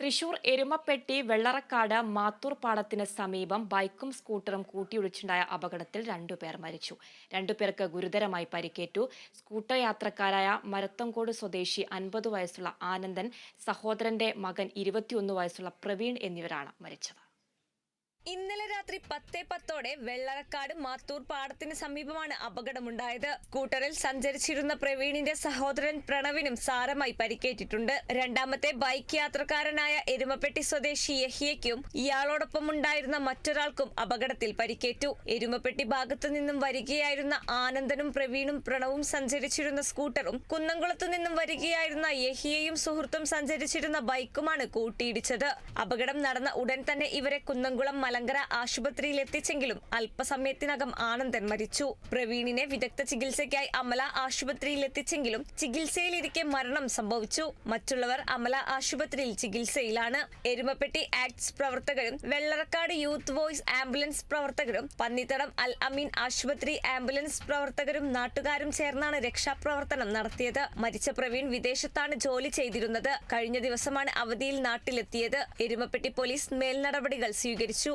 തൃശൂർ എരുമപ്പെട്ടി വെള്ളറക്കാട് മാത്തൂർ പാടത്തിന് സമീപം ബൈക്കും സ്കൂട്ടറും കൂട്ടിയിടിച്ചുണ്ടായ അപകടത്തിൽ രണ്ടുപേർ മരിച്ചു. രണ്ടുപേർക്ക് ഗുരുതരമായി പരിക്കേറ്റു. സ്കൂട്ടർ യാത്രക്കാരായ മരത്തങ്കോട് സ്വദേശി അൻപത് വയസ്സുള്ള ആനന്ദൻ സഹോദരന്റെ മകൻ ഇരുപത്തിയൊന്ന് വയസ്സുള്ള പ്രവീൺ എന്നിവരാണ് മരിച്ചത്. ഇന്നലെ രാത്രി പത്തേ പത്തോടെ വെള്ളറക്കാട് മാത്തൂർ പാടത്തിന് സമീപമാണ് അപകടമുണ്ടായത്. സ്കൂട്ടറിൽ സഞ്ചരിച്ചിരുന്ന പ്രവീണിന്റെ സഹോദരൻ പ്രണവിനും സാരമായി പരിക്കേറ്റിട്ടുണ്ട്. രണ്ടാമത്തെ ബൈക്ക് യാത്രക്കാരനായ എരുമപ്പെട്ടി സ്വദേശി യഹിയയ്ക്കും ഇയാളോടൊപ്പം ഉണ്ടായിരുന്ന മറ്റൊരാൾക്കും അപകടത്തിൽ പരിക്കേറ്റു. എരുമപ്പെട്ടി ഭാഗത്തു നിന്നും വരികയായിരുന്ന ആനന്ദനും പ്രവീണും പ്രണവും സഞ്ചരിച്ചിരുന്ന സ്കൂട്ടറും കുന്നംകുളത്തു നിന്നും വരികയായിരുന്ന യഹിയയും സുഹൃത്തും സഞ്ചരിച്ചിരുന്ന ബൈക്കുമാണ് കൂട്ടിയിടിച്ചത്. അപകടം നടന്ന ഉടൻ തന്നെ ഇവരെ കുന്നംകുളം മലങ്കര ആശുപത്രിയിൽ എത്തിച്ചെങ്കിലും അല്പസമയത്തിനകം ആനന്ദൻ മരിച്ചു. പ്രവീണിനെ വിദഗ്ധ ചികിത്സയ്ക്കായി അമല ആശുപത്രിയിൽ എത്തിച്ചെങ്കിലും ചികിത്സയിലിരിക്കെ മരണം സംഭവിച്ചു. മറ്റുള്ളവർ അമല ആശുപത്രിയിൽ ചികിത്സയിലാണ്. എരുമപ്പെട്ടി ആക്ട്സ് പ്രവർത്തകരും വെള്ളറക്കാട് യൂത്ത് വോയ്സ് ആംബുലൻസ് പ്രവർത്തകരും പന്നിത്തടം അൽ അമീൻ ആശുപത്രി ആംബുലൻസ് പ്രവർത്തകരും നാട്ടുകാരും ചേർന്നാണ് രക്ഷാപ്രവർത്തനം നടത്തിയത്. മരിച്ച പ്രവീൺ വിദേശത്താണ് ജോലി ചെയ്തിരുന്നത്. കഴിഞ്ഞ ദിവസമാണ് അവധിയിൽ നാട്ടിലെത്തിയത്. എരുമപ്പെട്ടി പോലീസ് മേൽനടപടികൾ സ്വീകരിച്ചു.